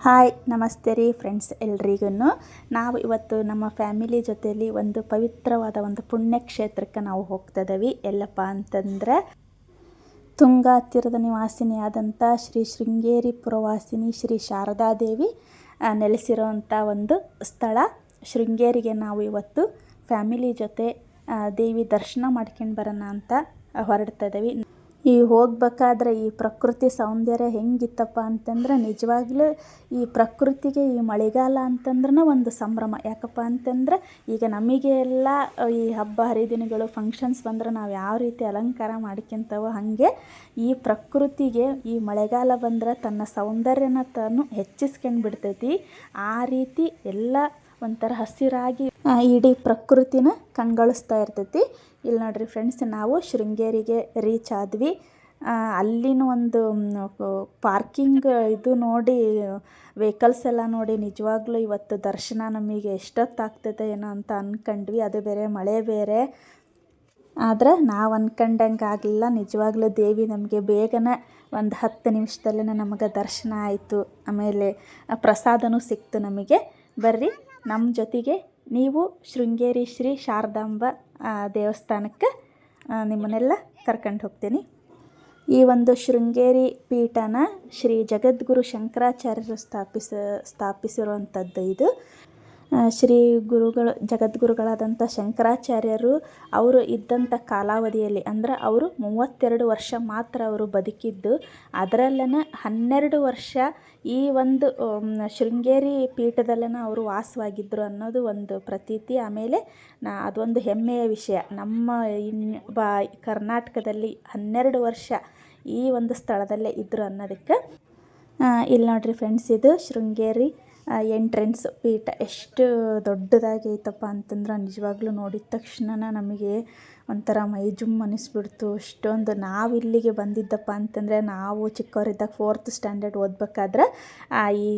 Hi, ನಮಸ್ತೆ ರೀ friends ಎಲ್ರಿಗೂ ನಾವು ಇವತ್ತು ನಮ್ಮ ಫ್ಯಾಮಿಲಿ ಜೊತೆಯಲ್ಲಿ ಒಂದು ಪವಿತ್ರವಾದ ಒಂದು ಪುಣ್ಯಕ್ಷೇತ್ರಕ್ಕೆ ನಾವು ಹೋಗ್ತಾ ಇದ್ದೀವಿ ಎಲ್ಲಪ್ಪ ಅಂತಂದ್ರೆ ತುಂಗಾ ಹತ್ತಿರದ ನಿವಾಸಿನಿಯಾದಂಥ ಶ್ರೀ ಶೃಂಗೇರಿ ಪುರವಾಸಿನಿ ಶ್ರೀ ಶಾರದಾದೇವಿ ನೆಲೆಸಿರುವಂಥ ಒಂದು ಸ್ಥಳ. ಶೃಂಗೇರಿಗೆ ನಾವು ಇವತ್ತು ಫ್ಯಾಮಿಲಿ ಜೊತೆ ದೇವಿ ದರ್ಶನ ಮಾಡ್ಕೊಂಡು ಬರೋಣ ಅಂತ ಹೊರಡ್ತಾ ಇದ್ದೀವಿ ಈ ಹೋಗ್ಬೇಕಾದ್ರೆ ಈ ಪ್ರಕೃತಿ ಸೌಂದರ್ಯ ಹೆಂಗಿತ್ತಪ್ಪ ಅಂತಂದ್ರೆ ನಿಜವಾಗ್ಲೂ ಈ ಪ್ರಕೃತಿಗೆ ಈ ಮಳೆಗಾಲ ಅಂತಂದ್ರೆ ಒಂದು ಸಂಭ್ರಮ. ಯಾಕಪ್ಪ ಅಂತಂದ್ರೆ ಈಗ ನಮಗೆ ಎಲ್ಲ ಈ ಹಬ್ಬ ಹರಿದಿನಗಳು ಫಂಕ್ಷನ್ಸ್ ಬಂದ್ರೆ ನಾವು ಯಾವ ರೀತಿ ಅಲಂಕಾರ ಮಾಡ್ಕೊಂತವೋ ಹಾಗೆ ಈ ಪ್ರಕೃತಿಗೆ ಈ ಮಳೆಗಾಲ ಬಂದ್ರೆ ತನ್ನ ಸೌಂದರ್ಯನ ತಾನು ಹೆಚ್ಚಿಸ್ಕೊಂಡು ಬಿಡ್ತೈತಿ ಆ ರೀತಿ ಎಲ್ಲ ಒಂಥರ ಹಸಿರಾಗಿ ಇಡೀ ಪ್ರಕೃತಿನ ಕಂಗೊಳಿಸ್ತಾ ಇರ್ತೈತಿ. ಇಲ್ಲಿ ನೋಡ್ರಿ ಫ್ರೆಂಡ್ಸ್ ನಾವು ಶೃಂಗೇರಿಗೆ ರೀಚ್ ಆದ್ವಿ. ಅಲ್ಲಿನ ಒಂದು ಪಾರ್ಕಿಂಗ್ ಇದು ನೋಡಿ ವೆಹಿಕಲ್ಸ್ ಎಲ್ಲ ನೋಡಿ ನಿಜವಾಗ್ಲೂ ಇವತ್ತು ದರ್ಶನ ನಮಗೆ ಎಷ್ಟೊತ್ತಾಗ್ತದೆ ಏನೋ ಅಂತ ಅಂದ್ಕೊಂಡ್ವಿ ಅದು ಬೇರೆ, ಮಳೆ ಬೇರೆ. ಆದ್ರೆ ನಾವು ಅಂದ್ಕೊಂಡಂಗೆ ಆಗಲಿಲ್ಲ. ನಿಜವಾಗ್ಲೂ ದೇವಿ ನಮಗೆ ಬೇಗನೆ ಒಂದು ಹತ್ತು ನಿಮಿಷದಲ್ಲೇ ನಮಗೆ ದರ್ಶನ ಆಯಿತು. ಆಮೇಲೆ ಪ್ರಸಾದನೂ ಸಿಕ್ತು ನಮಗೆ. ಬರ್ರಿ. ನಮ್ಮ ಜೊತೆಗೆ ನೀವು ಶೃಂಗೇರಿ ಶ್ರೀ ಶಾರದಾಂಬ ದೇವಸ್ಥಾನಕ್ಕೆ ನಿಮ್ಮನ್ನೆಲ್ಲ ಕರ್ಕೊಂಡು ಹೋಗ್ತೀನಿ. ಈ ಒಂದು ಶೃಂಗೇರಿ ಪೀಠನ ಶ್ರೀ ಜಗದ್ಗುರು ಶಂಕರಾಚಾರ್ಯರು ಸ್ಥಾಪಿಸ, ಸ್ಥಾಪಿಸಿರುವಂಥದ್ದು ಇದು. ಶ್ರೀ ಗುರುಗಳು, ಜಗದ್ಗುರುಗಳಾದಂಥ ಶಂಕರಾಚಾರ್ಯರು ಅವರು ಇದ್ದಂಥ ಕಾಲಾವಧಿಯಲ್ಲಿ ಅಂದ್ರೆ ಅವರು ಮೂವತ್ತೆರಡು ವರ್ಷ ಮಾತ್ರ ಅವರು ಬದುಕಿದ್ದು. ಅದರಲ್ಲೇ ಹನ್ನೆರಡು ವರ್ಷ ಈ ಒಂದು ಶೃಂಗೇರಿ ಪೀಠದಲ್ಲೇ ಅವರು ವಾಸವಾಗಿದ್ದರು ಅನ್ನೋದು ಒಂದು ಪ್ರತೀತಿ. ಆಮೇಲೆ ನಾ, ಅದೊಂದು ಹೆಮ್ಮೆಯ ವಿಷಯ. ನಮ್ಮ ಇನ್, ಬಾ, ಕರ್ನಾಟಕದಲ್ಲಿ ಹನ್ನೆರಡು ವರ್ಷ ಈ ಒಂದು ಸ್ಥಳದಲ್ಲೇ ಇದ್ದರು ಅನ್ನೋದಕ್ಕೆ ಇಲ್ಲಿ ನೋಡ್ರಿ ಫ್ರೆಂಡ್ಸ್ ಇದು ಶೃಂಗೇರಿ ಎಂಟ್ರೆನ್ಸ್ ಪೀಠ ಎಷ್ಟು ದೊಡ್ಡದಾಗಿ ಐತಪ್ಪ ಅಂತಂದ್ರೆ ನಿಜವಾಗ್ಲೂ ನೋಡಿದ ತಕ್ಷಣ ನಮಗೆ ಒಂಥರ ಮೈ ಜುಮ್ ಅನ್ನಿಸ್ಬಿಡ್ತು ಅಷ್ಟೊಂದು ನಾವು ಇಲ್ಲಿಗೆ ಬಂದಿದ್ದಪ್ಪ ಅಂತಂದರೆ ನಾವು ಚಿಕ್ಕವರಿದ್ದಾಗ ಫೋರ್ತ್ ಸ್ಟ್ಯಾಂಡರ್ಡ್ ಓದಬೇಕಾದ್ರೆ ಈ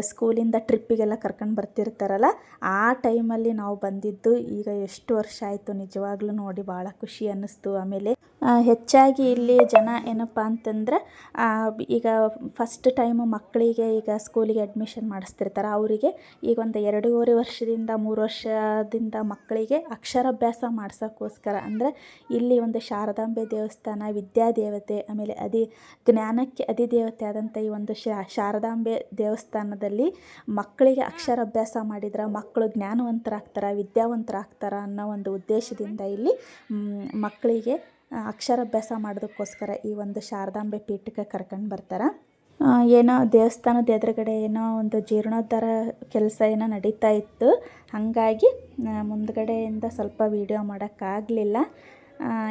ಸ್ಕೂಲಿಂದ ಟ್ರಿಪ್ಪಿಗೆಲ್ಲ ಕರ್ಕೊಂಡು ಬರ್ತಿರ್ತಾರಲ್ಲ, ಆ ಟೈಮಲ್ಲಿ ನಾವು ಬಂದಿದ್ದು ಈಗ ಎಷ್ಟು ವರ್ಷ ಆಯಿತು ನಿಜವಾಗ್ಲೂ ನೋಡಿ ಭಾಳ ಖುಷಿ ಅನ್ನಿಸ್ತು ಆಮೇಲೆ ಹೆಚ್ಚಾಗಿ ಇಲ್ಲಿ ಜನ ಏನಪ್ಪ ಅಂತಂದ್ರೆ ಈಗ ಫಸ್ಟ್ ಟೈಮು ಮಕ್ಕಳಿಗೆ ಈಗ ಸ್ಕೂಲಿಗೆ ಅಡ್ಮಿಷನ್ ಮಾಡಿಸ್ತಿರ್ತಾರೆ ಅವರಿಗೆ ಈಗ ಒಂದು ಎರಡೂವರೆ ವರ್ಷದಿಂದ, ಮೂರು ವರ್ಷದಿಂದ ಮಕ್ಕಳಿಗೆ ಅಕ್ಷರಾಭ್ಯಾಸ ಮಾಡಿಸೋಕ್ಕೋಸ್ಕರ ಅಂದರೆ ಇಲ್ಲಿ ಒಂದು ಶಾರದಾಂಬೆ ದೇವಸ್ಥಾನ, ವಿದ್ಯಾದೇವತೆ, ಆಮೇಲೆ ಅದಿ ಜ್ಞಾನಕ್ಕೆ ಅಧಿದೇವತೆ ಆದಂಥ ಈ ಒಂದು ಶಾರದಾಂಬೆ ದೇವಸ್ಥಾನದಲ್ಲಿ ಮಕ್ಕಳಿಗೆ ಅಕ್ಷರಾಭ್ಯಾಸ ಮಾಡಿದ್ರೆ ಮಕ್ಕಳು ಜ್ಞಾನವಂತರಾಗ್ತಾರೆ, ವಿದ್ಯಾವಂತರಾಗ್ತಾರ ಅನ್ನೋ ಒಂದು ಉದ್ದೇಶದಿಂದ ಇಲ್ಲಿ ಮಕ್ಕಳಿಗೆ ಅಕ್ಷರಾಭ್ಯಾಸ ಮಾಡೋದಕ್ಕೋಸ್ಕರ ಈ ಒಂದು ಶಾರದಾಂಬೆ ಪೀಠಕ್ಕೆ ಕರ್ಕೊಂಡು ಬರ್ತಾರೆ. ಏನೋ ದೇವಸ್ಥಾನದ ಎದುರುಗಡೆ ಏನೋ ಒಂದು ಜೀರ್ಣೋದ್ಧಾರ ಕೆಲಸ ಏನೋ ನಡೀತಾ ಇತ್ತು. ಹಾಗಾಗಿ ಮುಂದುಗಡೆಯಿಂದ ಸ್ವಲ್ಪ ವೀಡಿಯೋ ಮಾಡೋಕ್ಕಾಗಲಿಲ್ಲ.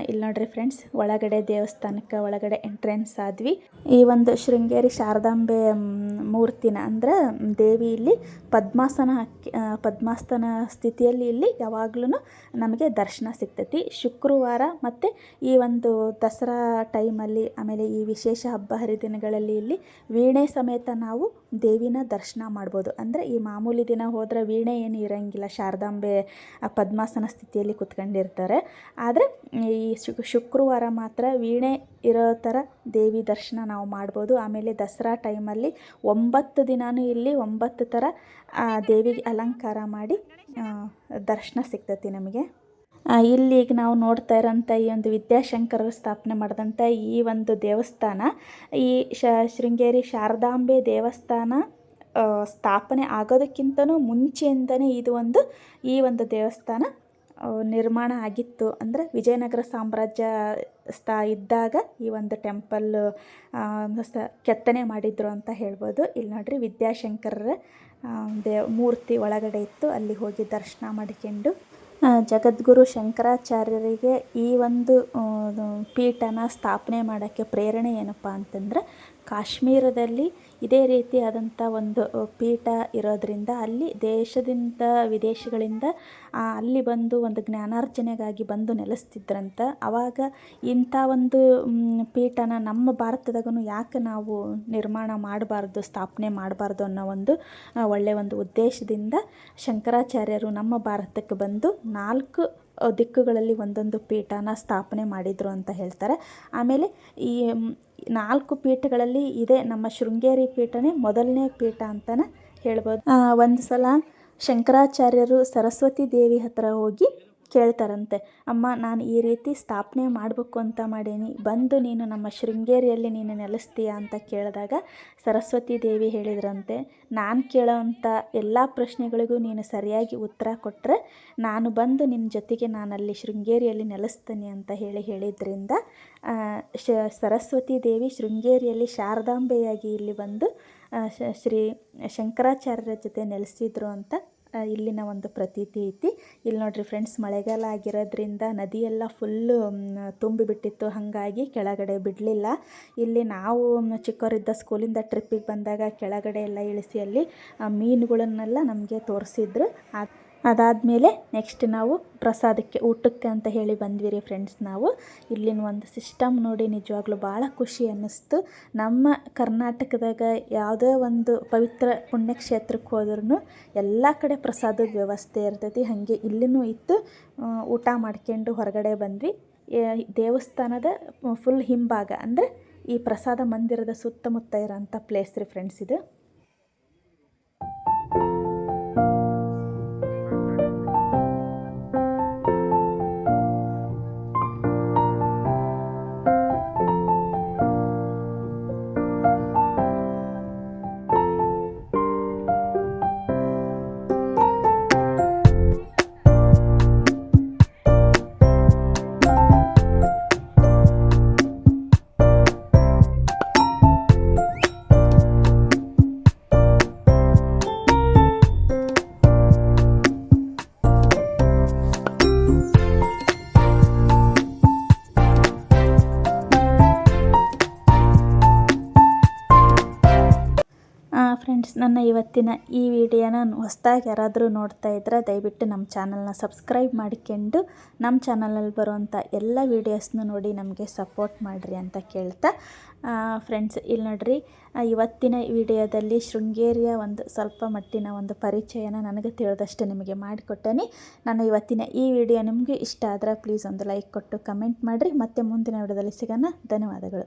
ಇಲ್ಲಿ ನೋಡ್ರಿ ಫ್ರೆಂಡ್ಸ್ ಒಳಗಡೆ ದೇವಸ್ಥಾನಕ್ಕೆ ಒಳಗಡೆ ಎಂಟ್ರೆನ್ಸ್ ಆದ್ವಿ. ಈ ಒಂದು ಶೃಂಗೇರಿ ಶಾರದಾಂಬೆ ಮೂರ್ತಿನ ಅಂದ್ರೆ ದೇವಿ ಇಲ್ಲಿ ಪದ್ಮಾಸನ ಪದ್ಮಾಸನ ಸ್ಥಿತಿಯಲ್ಲಿ ಇಲ್ಲಿ ಯಾವಾಗ್ಲೂ ನಮಗೆ ದರ್ಶನ ಸಿಗ್ತೈತಿ. ಶುಕ್ರವಾರ ಮತ್ತು ಈ ಒಂದು ದಸರಾ ಟೈಮಲ್ಲಿ ಆಮೇಲೆ ಈ ವಿಶೇಷ ಹಬ್ಬ ಹರಿದಿನಗಳಲ್ಲಿ ಇಲ್ಲಿ ವೀಣೆ ಸಮೇತ ನಾವು ದೇವಿನ ದರ್ಶನ ಮಾಡ್ಬೋದು. ಅಂದರೆ ಈ ಮಾಮೂಲಿ ದಿನ ಹೋದರೆ ವೀಣೆ ಏನು ಇರಂಗಿಲ್ಲ, ಶಾರದಾಂಬೆ ಪದ್ಮಾಸನ ಸ್ಥಿತಿಯಲ್ಲಿ ಕುತ್ಕೊಂಡಿರ್ತಾರೆ. ಆದರೆ ಈ ಶುಕ್ ಶುಕ್ರವಾರ ಮಾತ್ರ ವೀಣೆ ಇರೋ ಥರ ದೇವಿ ದರ್ಶನ ನಾವು ಮಾಡ್ಬೋದು. ಆಮೇಲೆ ದಸರಾ ಟೈಮಲ್ಲಿ ಒಂಬತ್ತು ದಿನವೂ ಇಲ್ಲಿ ಒಂಬತ್ತು ಥರ ದೇವಿಗೆ ಅಲಂಕಾರ ಮಾಡಿ ದರ್ಶನ ಸಿಗ್ತೈತಿ ನಮಗೆ. ಇಲ್ಲಿ ಈಗ ನಾವು ನೋಡ್ತಾ ಇರೋಂಥ ಈ ಒಂದು ವಿದ್ಯಾಶಂಕರರು ಸ್ಥಾಪನೆ ಮಾಡಿದಂಥ ಈ ಒಂದು ದೇವಸ್ಥಾನ, ಈ ಶ, ಶೃಂಗೇರಿ ಶಾರದಾಂಬೆ ದೇವಸ್ಥಾನ ಸ್ಥಾಪನೆ ಆಗೋದಕ್ಕಿಂತನೂ ಮುಂಚೆಯಿಂದನೇ ಇದು ಒಂದು, ಈ ಒಂದು ದೇವಸ್ಥಾನ ನಿರ್ಮಾಣ ಆಗಿತ್ತು. ಅಂದರೆ ವಿಜಯನಗರ ಸಾಮ್ರಾಜ್ಯ ಸ್ಥಾ ಇದ್ದಾಗ ಈ ಒಂದು ಟೆಂಪಲ್ ಸ ಕೆತ್ತನೆ ಮಾಡಿದ್ರು ಅಂತ ಹೇಳ್ಬೋದು. ಇಲ್ಲಿ ನೋಡ್ರಿ ವಿದ್ಯಾಶಂಕರರ ದೇ ಮೂರ್ತಿ ಒಳಗಡೆ ಇತ್ತು. ಅಲ್ಲಿ ಹೋಗಿ ದರ್ಶನ ಮಾಡಿಕೊಂಡು ಜಗದ್ಗುರು ಶಂಕರಾಚಾರ್ಯರಿಗೆ ಈ ಒಂದು ಪೀಠನ ಸ್ಥಾಪನೆ ಮಾಡೋಕ್ಕೆ ಪ್ರೇರಣೆ ಏನಪ್ಪ ಅಂತಂದ್ರೆ, ಕಾಶ್ಮೀರದಲ್ಲಿ ಇದೇ ರೀತಿಯಾದಂಥ ಒಂದು ಪೀಠ ಇರೋದರಿಂದ ಅಲ್ಲಿ ದೇಶದಿಂದ ವಿದೇಶಗಳಿಂದ ಅಲ್ಲಿ ಬಂದು ಒಂದು ಜ್ಞಾನಾರ್ಜನೆಗಾಗಿ ಬಂದು ನೆಲೆಸ್ತಿದ್ರಂತ. ಆವಾಗ ಇಂಥ ಒಂದು ಪೀಠನ ನಮ್ಮ ಭಾರತದಾಗೂ ಯಾಕೆ ನಾವು ನಿರ್ಮಾಣ ಮಾಡಬಾರ್ದು, ಸ್ಥಾಪನೆ ಮಾಡಬಾರ್ದು ಅನ್ನೋ ಒಂದು ಒಳ್ಳೆಯ ಒಂದು ಉದ್ದೇಶದಿಂದ ಶಂಕರಾಚಾರ್ಯರು ನಮ್ಮ ಭಾರತಕ್ಕೆ ಬಂದು ನಾಲ್ಕು ದಿಕ್ಕುಗಳಲ್ಲಿ ಒಂದೊಂದು ಪೀಠನ ಸ್ಥಾಪನೆ ಮಾಡಿದರು ಅಂತ ಹೇಳ್ತಾರೆ. ಆಮೇಲೆ ಈ ನಾಲ್ಕು ಪೀಠಗಳಲ್ಲಿ ಇದೆ ನಮ್ಮ ಶೃಂಗೇರಿ ಪೀಠನೇ ಮೊದಲನೇ ಪೀಠ ಅಂತಲೇ ಹೇಳ್ಬೋದು. ಒಂದು ಸಲ ಶಂಕರಾಚಾರ್ಯರು ಸರಸ್ವತಿ ದೇವಿ ಹತ್ರ ಹೋಗಿ ಕೇಳ್ತಾರಂತೆ, ಅಮ್ಮ, ನಾನು ಈ ರೀತಿ ಸ್ಥಾಪನೆ ಮಾಡಬೇಕು ಅಂತ ಮಾಡೀನಿ. ಬಂದು ನೀನು ನಮ್ಮ ಶೃಂಗೇರಿಯಲ್ಲಿ ನೀನು ನೆಲೆಸ್ತೀಯಾ? ಅಂತ ಕೇಳಿದಾಗ ಸರಸ್ವತಿ ದೇವಿ ಹೇಳಿದ್ರಂತೆ, ನಾನು ಕೇಳೋವಂಥ ಎಲ್ಲ ಪ್ರಶ್ನೆಗಳಿಗೂ ನೀನು ಸರಿಯಾಗಿ ಉತ್ತರ ಕೊಟ್ಟರೆ ನಾನು ಬಂದು ನಿನ್ನ ಜೊತೆಗೆ ನಾನಲ್ಲಿ ಶೃಂಗೇರಿಯಲ್ಲಿ ನೆಲೆಸ್ತೀನಿ ಅಂತ ಹೇಳಿ ಹೇಳಿದ್ರಿಂದ ಸರಸ್ವತಿ ದೇವಿ ಶೃಂಗೇರಿಯಲ್ಲಿ ಶಾರದಾಂಬೆಯಾಗಿ ಇಲ್ಲಿ ಬಂದು ಶ್ರೀ ಶಂಕರಾಚಾರ್ಯರ ಜೊತೆ ನೆಲೆಸಿದ್ರು ಅಂತ ಇಲ್ಲಿನ ಒಂದು ಪ್ರತೀತಿ ಐತಿ. ಇಲ್ಲಿ ನೋಡ್ರಿ ಫ್ರೆಂಡ್ಸ್ ಮಳೆಗಾಲ ಆಗಿರೋದ್ರಿಂದ ನದಿಯೆಲ್ಲ ಫುಲ್ಲು ತುಂಬಿಬಿಟ್ಟಿತ್ತು. ಹಾಗಾಗಿ ಕೆಳಗಡೆ ಬಿಡಲಿಲ್ಲ. ಇಲ್ಲಿ ನಾವು ಚಿಕ್ಕವರಿದ್ದ ಸ್ಕೂಲಿಂದ ಟ್ರಿಪ್ಪಿಗೆ ಬಂದಾಗ ಕೆಳಗಡೆ ಎಲ್ಲ ಇಳಿಸಿ ಅಲ್ಲಿ ಮೀನುಗಳನ್ನೆಲ್ಲ ನಮಗೆ ತೋರಿಸಿದ್ರು. ಅದಾದಮೇಲೆ ನೆಕ್ಸ್ಟ್ ನಾವು ಪ್ರಸಾದಕ್ಕೆ ಊಟಕ್ಕೆ ಅಂತ ಹೇಳಿ ಬಂದ್ವಿ ರೀ ಫ್ರೆಂಡ್ಸ್ ನಾವು. ಇಲ್ಲಿನ ಒಂದು ಸಿಸ್ಟಮ್ ನೋಡಿ ನಿಜವಾಗ್ಲೂ ಭಾಳ ಖುಷಿ ಅನ್ನಿಸ್ತು. ನಮ್ಮ ಕರ್ನಾಟಕದಾಗ ಯಾವುದೇ ಒಂದು ಪವಿತ್ರ ಪುಣ್ಯಕ್ಷೇತ್ರಕ್ಕೆ ಹೋದ್ರೂ ಎಲ್ಲ ಕಡೆ ಪ್ರಸಾದದ ವ್ಯವಸ್ಥೆ ಇರ್ತೈತಿ. ಹಾಗೆ ಇಲ್ಲಿನೂ ಇತ್ತು. ಊಟ ಮಾಡ್ಕೊಂಡು ಹೊರಗಡೆ ಬಂದ್ವಿ. ದೇವಸ್ಥಾನದ ಫುಲ್ ಹಿಂಭಾಗ ಅಂದರೆ ಈ ಪ್ರಸಾದ ಮಂದಿರದ ಸುತ್ತಮುತ್ತ ಇರೋಂಥ ಪ್ಲೇಸ್ ರೀ ಫ್ರೆಂಡ್ಸ್ ಇದು. ಫ್ರೆಂಡ್ಸ್ ನನ್ನ ಇವತ್ತಿನ ಈ ವಿಡಿಯೋನ ಹೊಸ್ದಾಗಿ ಯಾರಾದರೂ ನೋಡ್ತಾ ಇದ್ದರೆ ದಯವಿಟ್ಟು ನಮ್ಮ ಚಾನಲ್ನ ಸಬ್ಸ್ಕ್ರೈಬ್ ಮಾಡಿಕೊಂಡು ನಮ್ಮ ಚಾನಲಲ್ಲಿ ಬರುವಂಥ ಎಲ್ಲ ವೀಡಿಯೋಸ್ನು ನೋಡಿ ನಮಗೆ ಸಪೋರ್ಟ್ ಮಾಡಿರಿ ಅಂತ ಕೇಳ್ತಾ. ಫ್ರೆಂಡ್ಸ್ ಇಲ್ಲಿ ನೋಡ್ರಿ ಇವತ್ತಿನ ವಿಡಿಯೋದಲ್ಲಿ ಶೃಂಗೇರಿಯ ಒಂದು ಸ್ವಲ್ಪ ಮಟ್ಟಿನ ಒಂದು ಪರಿಚಯನ ನನಗೆ ತಿಳಿದಷ್ಟು ನಿಮಗೆ ಮಾಡಿಕೊಟ್ಟೇನೆ. ನನ್ನ ಇವತ್ತಿನ ಈ ವಿಡಿಯೋ ನಿಮಗೆ ಇಷ್ಟ ಆದರೆ ಪ್ಲೀಸ್ ಒಂದು ಲೈಕ್ ಕೊಟ್ಟು ಕಮೆಂಟ್ ಮಾಡಿರಿ. ಮತ್ತು ಮುಂದಿನ ವಿಡಿಯೋದಲ್ಲಿ ಸಿಗೋಣ. ಧನ್ಯವಾದಗಳು.